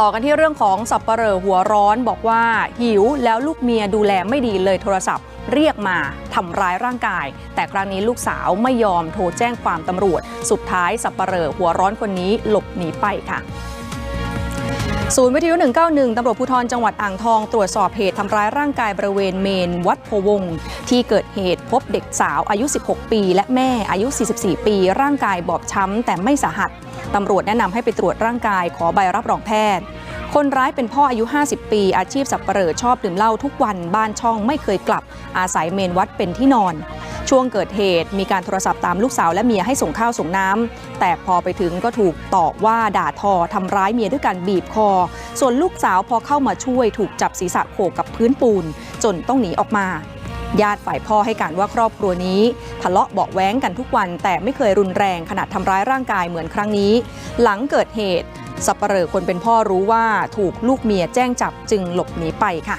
ต่อกันที่เรื่องของสับปเหร่อหัวร้อนบอกว่า หิวแล้วลูกเมียดูแลไม่ดีเลยโทรศัพท์ เรียกมาทำร้ายร่างกาย แต่ครั้งนี้ลูกสาวไม่ยอมโทรแจ้งความตำรวจ สุดท้ายสับปเหร่อหัวร้อนคนนี้หลบหนีไปค่ะศูนย์วิทยุ 191 ตำรวจภูธรจังหวัดอ่างทอง ตรวจสอบเหตุทำร้ายร่างกายบริเวณเมน วัดโพวง ที่เกิดเหตุพบเด็กสาวอายุ 16 ปี และแม่อายุ 44 ปี ร่างกายบอบช้ำแต่ไม่สาหัส ตำรวจแนะนำให้ไปตรวจร่างกายขอใบรับรองแพทย์ คนร้ายเป็นพ่ออายุ 50 ปี อาชีพสับปเหร่อชอบดื่มเหล้าทุกวันบ้านช่องไม่เคยกลับ อาศัยเมนวัดเป็นที่นอน ช่วงเกิดเหตุมีการโทรศัพท์ตามลูกสาวและเมียให้ส่งข้าวส่งน้ำแต่พอไปถึงก็ถูกต่อว่าด่าทอทำร้ายเมียด้วยการบีบคอ ส่วนลูกสาวพอเข้ามาช่วยถูกจับศีรษะโขกกับพื้นปูน จนต้องหนีออกมา ญาติฝ่ายพ่อให้การว่าครอบครัวนี้ ทะเลาะเบาะแว้งกันทุกวัน แต่ไม่เคยรุนแรงขนาดทำร้ายร่างกายเหมือนครั้งนี้ หลังเกิดเหตุสับปเหร่อคนเป็นพ่อรู้ว่าถูกลูกเมียแจ้งจับจึงหลบหนีไปค่ะ